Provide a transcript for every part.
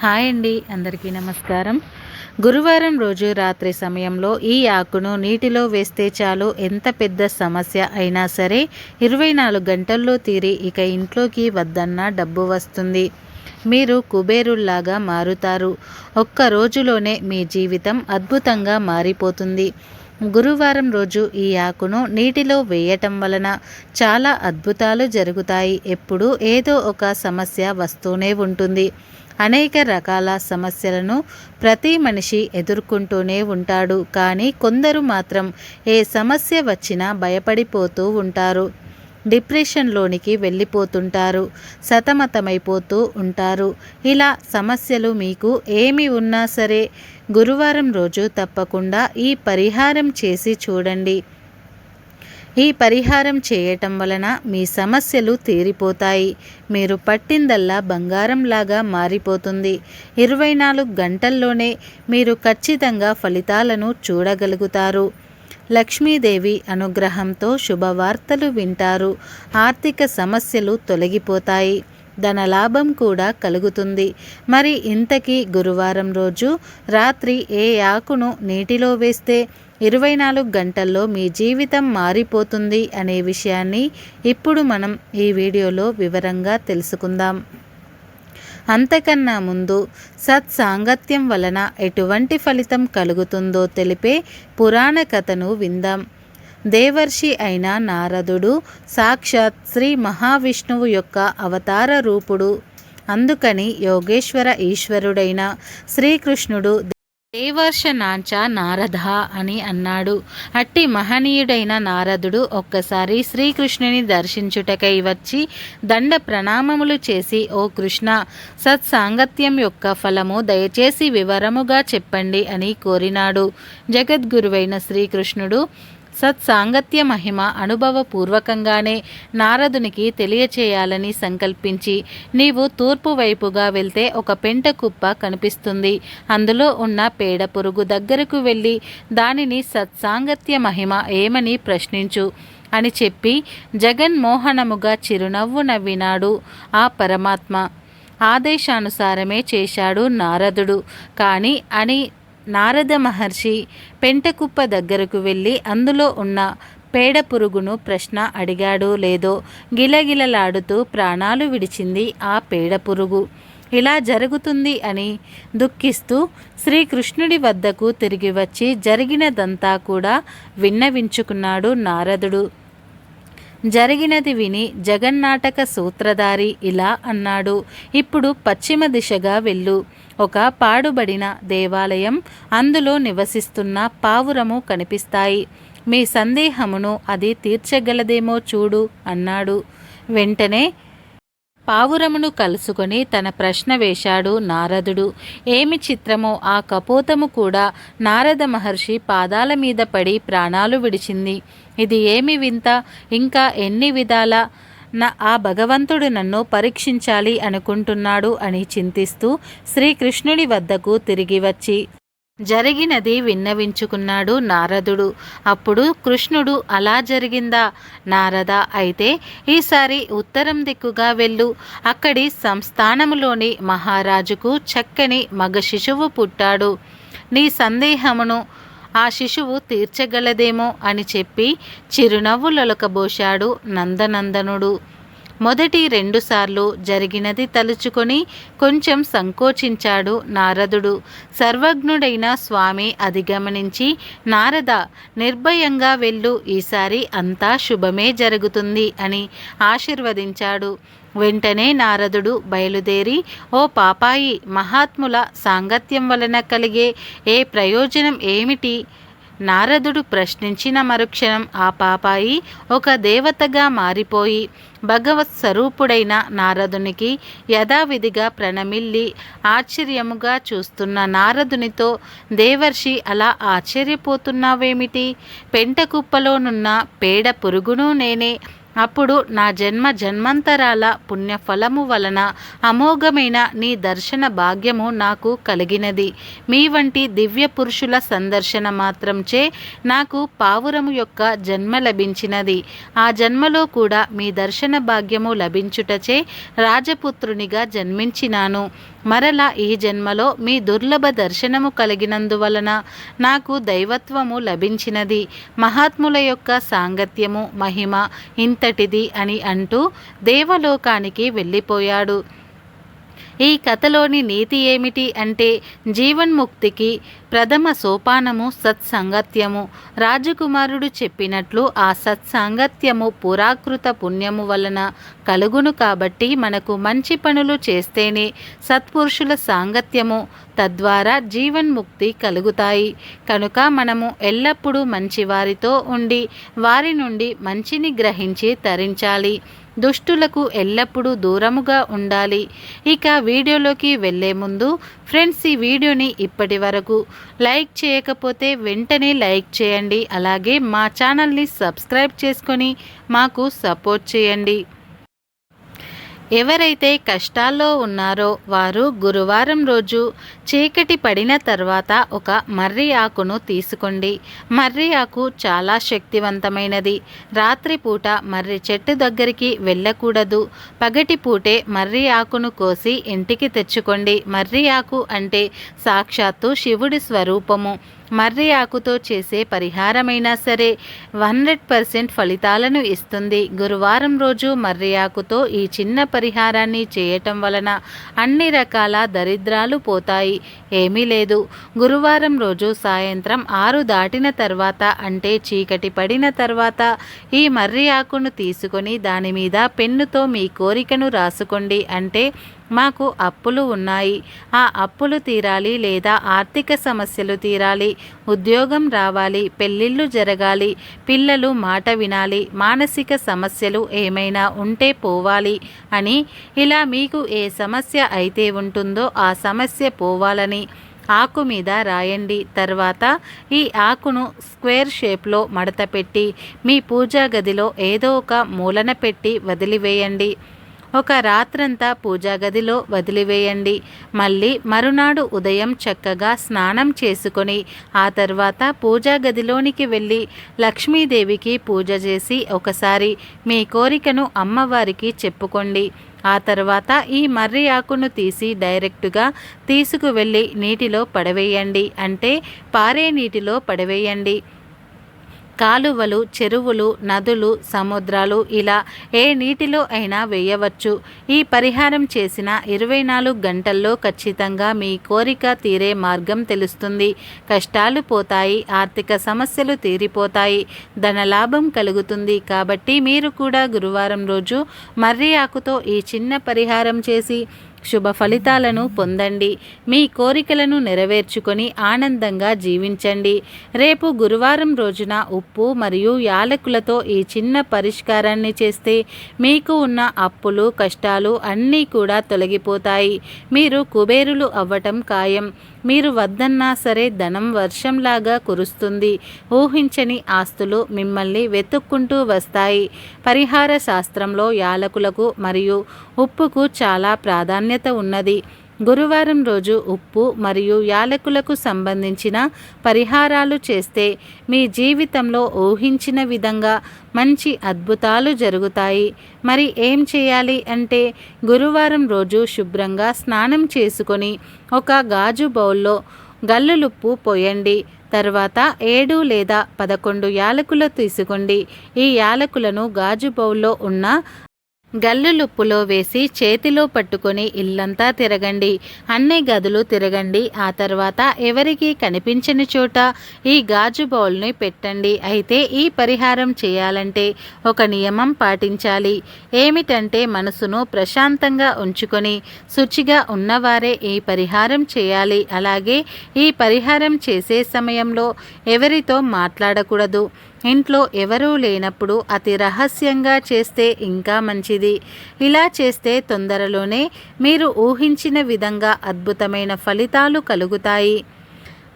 Hi అండి అందరికీ నమస్కారం. గురువారం రోజు రాత్రి సమయంలో ఈ ఆకును నీటిలో వేస్తే చాలు ఎంత పెద్ద సమస్య అయినా సరే ఇరవై నాలుగు గంటల్లో తీరి ఇక ఇంట్లోకి వద్దన్న డబ్బు వస్తుంది. మీరు కుబేరుల్లాగా మారుతారు. ఒక్క రోజులోనే మీ జీవితం అద్భుతంగా మారిపోతుంది. గురువారం రోజు ఈ ఆకును నీటిలో వేయటం వలన చాలా అద్భుతాలు జరుగుతాయి. ఎప్పుడు ఏదో ఒక సమస్య వస్తూనే ఉంటుంది. అనేక రకాల సమస్యలను ప్రతి మనిషి ఎదుర్కొంటూనే ఉంటాడు. కానీ కొందరు మాత్రం ఏ సమస్య వచ్చినా భయపడిపోతూ ఉంటారు. డిప్రెషన్లోనికి వెళ్ళిపోతుంటారు. సతమతమైపోతూ ఉంటారు. ఇలా సమస్యలు మీకు ఏమి ఉన్నా సరే గురువారం రోజు తప్పకుండా ఈ పరిహారం చేసి చూడండి. ఈ పరిహారం చేయటం వలన మీ సమస్యలు తీరిపోతాయి. మీరు పట్టిందల్లా బంగారంలాగా మారిపోతుంది. ఇరవై నాలుగు గంటల్లోనే మీరు ఖచ్చితంగా ఫలితాలను చూడగలుగుతారు. లక్ష్మీదేవి అనుగ్రహంతో శుభవార్తలు వింటారు. ఆర్థిక సమస్యలు తొలగిపోతాయి. ధనలాభం కూడా కలుగుతుంది. మరి ఇంతకీ గురువారం రోజు రాత్రి ఏ ఆకును నీటిలో వేస్తే ఇరవై నాలుగు గంటల్లో మీ జీవితం మారిపోతుంది అనే విషయాన్ని ఇప్పుడు మనం ఈ వీడియోలో వివరంగా తెలుసుకుందాం. అంతకన్నా ముందు సత్సాంగత్యం వలన ఎటువంటి ఫలితం కలుగుతుందో తెలిపే పురాణ కథను విందాం. దేవర్షి అయిన నారదుడు సాక్షాత్ శ్రీ మహావిష్ణువు యొక్క అవతార రూపుడు. అందుకని యోగేశ్వర ఈశ్వరుడైన శ్రీకృష్ణుడు దేవర్షనాంచ నారద అని అన్నాడు. అట్టి మహనీయుడైన నారదుడు ఒక్కసారి శ్రీకృష్ణుని దర్శించుటకై వచ్చి దండ ప్రణామములు చేసి ఓ కృష్ణ సత్సాంగత్యం యొక్క ఫలము దయచేసి వివరముగా చెప్పండి అని కోరినాడు. జగద్గురువైన శ్రీకృష్ణుడు సత్సాంగత్య మహిమ అనుభవపూర్వకంగానే నారదునికి తెలియచేయాలని సంకల్పించి నీవు తూర్పు వైపుగా వెళ్తే ఒక పెంట కుప్ప కనిపిస్తుంది. అందులో ఉన్న పేడ పురుగు దగ్గరకు వెళ్ళి దానిని సత్సాంగత్య మహిమ ఏమని ప్రశ్నించు. అని చెప్పి జగన్మోహనముగా చిరునవ్వు నవ్వినాడు ఆ పరమాత్మ. ఆదేశానుసారమే చేశాడు నారదుడు. కానీ అని నారద మహర్షి పెంటకుప్ప దగ్గరకు వెళ్ళి అందులో ఉన్న పేడ పురుగును ప్రశ్న అడిగాడు లేదో గిలగిలలాడుతూ ప్రాణాలు విడిచింది ఆ పేడ పురుగు ఇలా జరుగుతుంది అని దుఃఖిస్తూ శ్రీకృష్ణుడి వద్దకు తిరిగి వచ్చి జరిగినదంతా కూడా విన్నవించుకున్నాడు నారదుడు. జరిగినది విని జగన్నాటక సూత్రధారి ఇలా అన్నాడు. ఇప్పుడు పశ్చిమ దిశగా వెళ్ళు. ఒక పాడుబడిన దేవాలయం అందులో నివసిస్తున్న పావురము కనిపిస్తాయి. మీ సందేహమును అది తీర్చగలదేమో చూడు అన్నాడు. వెంటనే పావురమును కలుసుకొని తన ప్రశ్న వేశాడు నారదుడు. ఏమి చిత్రమో? ఆ కపోతము కూడా నారద మహర్షి పాదాల మీద పడి ప్రాణాలు విడిచింది. ఇది ఏమి వింత? ఇంకా ఎన్ని విధాల? నా ఆ భగవంతుడు నన్ను పరీక్షించాలి అనుకుంటున్నాడు అని చింతిస్తూ శ్రీకృష్ణుడి వద్దకు తిరిగి వచ్చి జరిగినది విన్నవించుకున్నాడు నారదుడు. అప్పుడు కృష్ణుడు అలా జరిగిందా నారద అయితే ఈసారి ఉత్తరం దిక్కుగా వెళ్ళు. అక్కడి సంస్థానములోని మహారాజుకు చక్కని మగ శిశువు పుట్టాడు. నీ సందేహమును ఆ శిశువు తీర్చగలదేమో అని చెప్పి చిరునవ్వులొలకబోశాడు నందనందనుడు. మొదటి రెండుసార్లు జరిగినది తలుచుకొని కొంచెం సంకోచించాడు నారదుడు. సర్వజ్ఞుడైన స్వామి అది గమనించి నారద నిర్భయంగా వెళ్ళు ఈసారి అంతా శుభమే జరుగుతుంది అని ఆశీర్వదించాడు. వెంటనే నారదుడు బయలుదేరి ఓ పాపాయి మహాత్ముల సాంగత్యం వలన కలిగే ఏ ప్రయోజనం ఏమిటి? నారదుడు ప్రశ్నించిన మరుక్షణం ఆ పాపాయి ఒక దేవతగా మారిపోయి భగవత్ స్వరూపుడైన నారదునికి యథావిధిగా ప్రణమిల్లి ఆశ్చర్యముగా చూస్తున్న నారదునితో దేవర్షి అలా ఆశ్చర్యపోతున్నావేమిటి? పెంటకుప్పలోనున్న పేడ పురుగును నేనే. అప్పుడు నా జన్మ జన్మంతరాల పుణ్యఫలము వలన అమోఘమైన నీ దర్శన భాగ్యము నాకు కలిగినది. మీ వంటి దివ్య పురుషుల సందర్శన మాత్రంచే నాకు పావురము యొక్క జన్మ లభించినది. ఆ జన్మలో కూడా మీ దర్శన భాగ్యము లభించుటచే రాజపుత్రునిగా జన్మించినాను. మరలా ఈ జన్మలో మీ దుర్లభ దర్శనము కలిగినందువలన నాకు దైవత్వము లభించినది. మహాత్ముల యొక్క సాంగత్యము మహిమ ఇంత అంతటిది అని అంటూ దేవలోకానికి వెళ్ళిపోయాడు. ఈ కథలోని నీతి ఏమిటి అంటే జీవన్ముక్తికి ప్రథమ సోపానము సత్సంగత్యము. రాజకుమారుడు చెప్పినట్లు ఆ సత్సాంగత్యము పురాకృత పుణ్యము వలన కలుగును కాబట్టి మనకు మంచి పనులు చేస్తేనే సత్పురుషుల సాంగత్యము తద్వారా జీవన్ముక్తి కలుగుతాయి. కనుక మనము ఎల్లప్పుడూ మంచివారితో ఉండి వారి నుండి మంచిని గ్రహించి తరించాలి. దుష్టులకు ఎల్లప్పుడూ దూరముగా ఉండాలి. ఇక వీడియోలోకి వెళ్ళే ముందు ఫ్రెండ్స్ ఈ వీడియోని ఇప్పటి వరకు లైక్ చేయకపోతే వెంటనే లైక్ చేయండి. అలాగే మా ఛానల్ని సబ్స్క్రైబ్ చేసుకొని మాకు సపోర్ట్ చేయండి. ఎవరైతే కష్టాల్లో ఉన్నారో వారు గురువారం రోజు చీకటి పడిన తర్వాత ఒక మర్రి ఆకును తీసుకోండి. మర్రి ఆకు చాలా శక్తివంతమైనది. రాత్రిపూట మర్రి చెట్టు దగ్గరికి వెళ్ళకూడదు. పగటి పూటే మర్రి ఆకును కోసి ఇంటికి తెచ్చుకోండి. మర్రి ఆకు అంటే సాక్షాత్తు శివుడి స్వరూపము. మర్రి ఆకుతో చేసే పరిహారమైనా సరే హండ్రెడ్ పర్సెంట్ ఫలితాలను ఇస్తుంది. గురువారం రోజు మర్రి ఆకుతో ఈ చిన్న పరిహారాన్ని చేయటం వలన అన్ని రకాల దరిద్రాలు పోతాయి. ఏమీ లేదు. గురువారం రోజు సాయంత్రం ఆరు దాటిన తర్వాత అంటే చీకటి పడిన తర్వాత ఈ మర్రి ఆకును తీసుకొని దాని మీద పెన్నుతో మీ కోరికను రాసుకోండి. అంటే మాకు అప్పులు ఉన్నాయి. ఆ అప్పులు తీరాలి లేదా ఆర్థిక సమస్యలు తీరాలి. ఉద్యోగం రావాలి పెళ్ళిళ్ళు జరగాలి పిల్లలు మాట వినాలి మానసిక సమస్యలు ఏమైనా ఉంటే పోవాలి అని ఇలా మీకు ఏ సమస్య అయితే ఉంటుందో ఆ సమస్య పోవాలని ఆకు మీద రాయండి. తర్వాత ఈ ఆకును స్క్వేర్ షేప్లో మడత పెట్టి మీ పూజా గదిలో ఏదో ఒక మూలన పెట్టి వదిలివేయండి. ఒక రాత్రంతా పూజా గదిలో వదిలివేయండి. మళ్ళీ మరునాడు ఉదయం చక్కగా స్నానం చేసుకొని ఆ తర్వాత పూజా గదిలోనికి వెళ్ళి లక్ష్మీదేవికి పూజ చేసి ఒకసారి మీ కోరికను అమ్మవారికి చెప్పుకోండి. ఆ తర్వాత ఈ మర్రి ఆకును తీసి డైరెక్టుగా తీసుకువెళ్ళి నీటిలో పడవేయండి. అంటే పారే నీటిలో పడవేయండి. కాలువలు చెరువులు నదులు సముద్రాలు ఇలా ఏ నీటిలో అయినా వేయవచ్చు. ఈ పరిహారం చేసిన ఇరవై నాలుగు గంటల్లో ఖచ్చితంగా మీ కోరిక తీరే మార్గం తెలుస్తుంది. కష్టాలు పోతాయి ఆర్థిక సమస్యలు తీరిపోతాయి ధనలాభం కలుగుతుంది కాబట్టి మీరు కూడా గురువారం రోజు మర్రి ఆకుతో ఈ చిన్న పరిహారం చేసి శుభ ఫలితాలను పొందండి. మీ కోరికలను నెరవేర్చుకొని ఆనందంగా జీవించండి. రేపు గురువారం రోజున ఉప్పు మరియు యాలకులతో ఈ చిన్న పరిష్కారాన్ని చేస్తే మీకు ఉన్న అప్పులు కష్టాలు అన్నీ కూడా తొలగిపోతాయి. మీరు కుబేరులు అవ్వటం ఖాయం. మీరు వద్దన్నా సరే ధనం వర్షంలాగా కురుస్తుంది. ఊహించని ఆస్తులు మిమ్మల్ని వెతుక్కుంటూ వస్తాయి. పరిహార శాస్త్రంలో యాలకులకు మరియు ఉప్పుకు చాలా ప్రాధాన్యత ఉన్నది. గురువారం రోజు ఉప్పు మరియు యాలకులకు సంబంధించిన పరిహారాలు చేస్తే మీ జీవితంలో ఊహించిన విధంగా మంచి అద్భుతాలు జరుగుతాయి. మరి ఏం చేయాలి అంటే గురువారం రోజు శుభ్రంగా స్నానం చేసుకొని ఒక గాజు బౌల్లో గల్లులుప్పు పోయండి. తర్వాత ఏడు లేదా పదకొండు యాలకులు తీసుకోండి. ఈ యాలకులను గాజు బౌల్లో ఉన్న గల్లులుప్పులో వేసి చేతిలో పట్టుకొని ఇల్లంతా తిరగండి. అన్ని గదులు తిరగండి. ఆ తర్వాత ఎవరికి కనిపించని చోట ఈ గాజు బౌల్ని పెట్టండి. అయితే ఈ పరిహారం చేయాలంటే ఒక నియమం పాటించాలి. ఏమిటంటే మనసును ప్రశాంతంగా ఉంచుకొని శుచిగా ఉన్నవారే ఈ పరిహారం చేయాలి. అలాగే ఈ పరిహారం చేసే సమయంలో ఎవరితో మాట్లాడకూడదు. ఇంట్లో ఎవరూ లేనప్పుడు అతి రహస్యంగా చేస్తే ఇంకా మంచిది. ఇలా చేస్తే తొందరలోనే మీరు ఊహించిన విధంగా అద్భుతమైన ఫలితాలు కలుగుతాయి.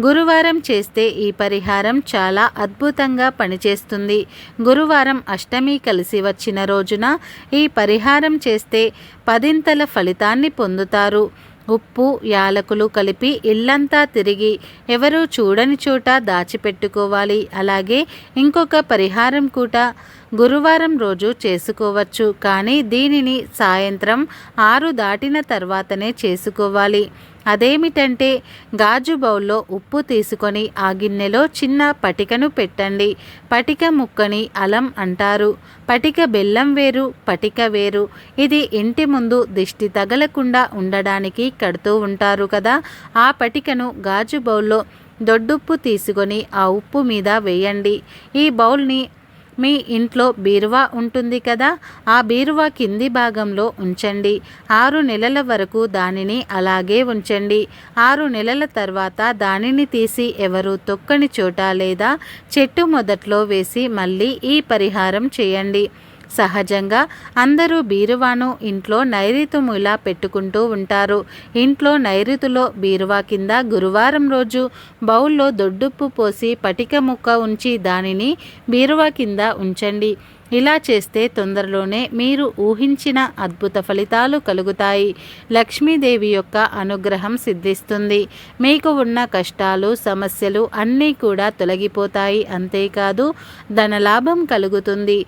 గురువారం చేస్తే ఈ పరిహారం చాలా అద్భుతంగా పనిచేస్తుంది. గురువారం అష్టమి కలిసి వచ్చిన రోజున ఈ పరిహారం చేస్తే పదింతల ఫలితాన్ని పొందుతారు. ఉప్పు యాలకులు కలిపి ఇల్లంతా తిరిగి ఎవరూ చూడని చోట దాచిపెట్టుకోవాలి. అలాగే ఇంకొక పరిహారం కూడా గురువారం రోజు చేసుకోవచ్చు. కానీ దీనిని సాయంత్రం ఆరు దాటిన తర్వాతనే చేసుకోవాలి. అదేమిటంటే గాజు బౌల్లో ఉప్పు తీసుకొని ఆ గిన్నెలో చిన్న పటికను పెట్టండి. పటిక ముక్కని అలం అంటారు. పటిక బెల్లం వేరు పటిక వేరు. ఇది ఇంటి ముందు దిష్టి తగలకుండా ఉండడానికి కడుతూ ఉంటారు కదా. ఆ పటికను గాజు బౌల్లో దొడ్డుప్పు తీసుకొని ఆ ఉప్పు మీద వేయండి. ఈ బౌల్ని మీ ఇంట్లో బీరువా ఉంటుంది కదా ఆ బీరువా కింది భాగంలో ఉంచండి. ఆరు నెలల వరకు దానిని అలాగే ఉంచండి. ఆరు నెలల తర్వాత దానిని తీసి ఎవరు తొక్కని చోట లేదా చెట్టు మొదట్లో వేసి మళ్ళీ ఈ పరిహారం చేయండి. సహజంగా అందరూ బీరువాను ఇంట్లో నైరుతుములా పెట్టుకుంటూ ఉంటారు. ఇంట్లో నైరుతిలో బీరువా కింద గురువారం రోజు బౌల్లో దొడ్డుప్పు పోసి పటిక ముక్క ఉంచి దానిని బీరువా కింద ఉంచండి. ఇలా చేస్తే తొందరలోనే మీరు ఊహించిన అద్భుత ఫలితాలు కలుగుతాయి. లక్ష్మీదేవి యొక్క అనుగ్రహం సిద్ధిస్తుంది. మీకు ఉన్న కష్టాలు సమస్యలు అన్నీ కూడా తొలగిపోతాయి. అంతేకాదు ధనలాభం కలుగుతుంది.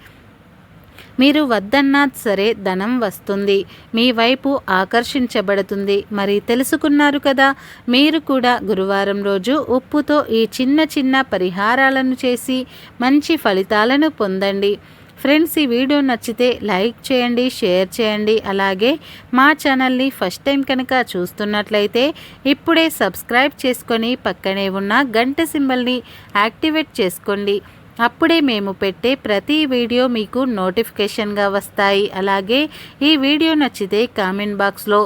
మీరు వద్దన్నా సరే ధనం వస్తుంది. మీ వైపు ఆకర్షించబడుతుంది. మరి తెలుసుకున్నారు కదా మీరు కూడా గురువారం రోజు ఉప్పుతో ఈ చిన్న చిన్న పరిహారాలను చేసి మంచి ఫలితాలను పొందండి. ఫ్రెండ్స్ ఈ వీడియో నచ్చితే లైక్ చేయండి షేర్ చేయండి. అలాగే మా ఛానల్ని ఫస్ట్ టైం కనుక చూస్తున్నట్లయితే ఇప్పుడే సబ్స్క్రైబ్ చేసుకొని పక్కనే ఉన్న గంట సింబల్ని యాక్టివేట్ చేసుకోండి. అప్పుడే మేము పెట్టే ప్రతి వీడియో మీకు నోటిఫికేషన్గా వస్తాయి. అలాగే ఈ వీడియో నచ్చితే కామెంట్ బాక్స్లో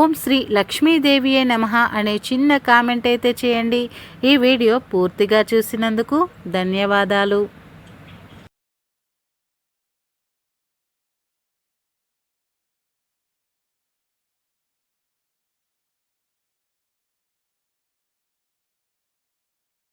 ఓం శ్రీ లక్ష్మీదేవియే నమ అనే చిన్న కామెంట్ అయితే చేయండి. ఈ వీడియో పూర్తిగా చూసినందుకు ధన్యవాదాలు.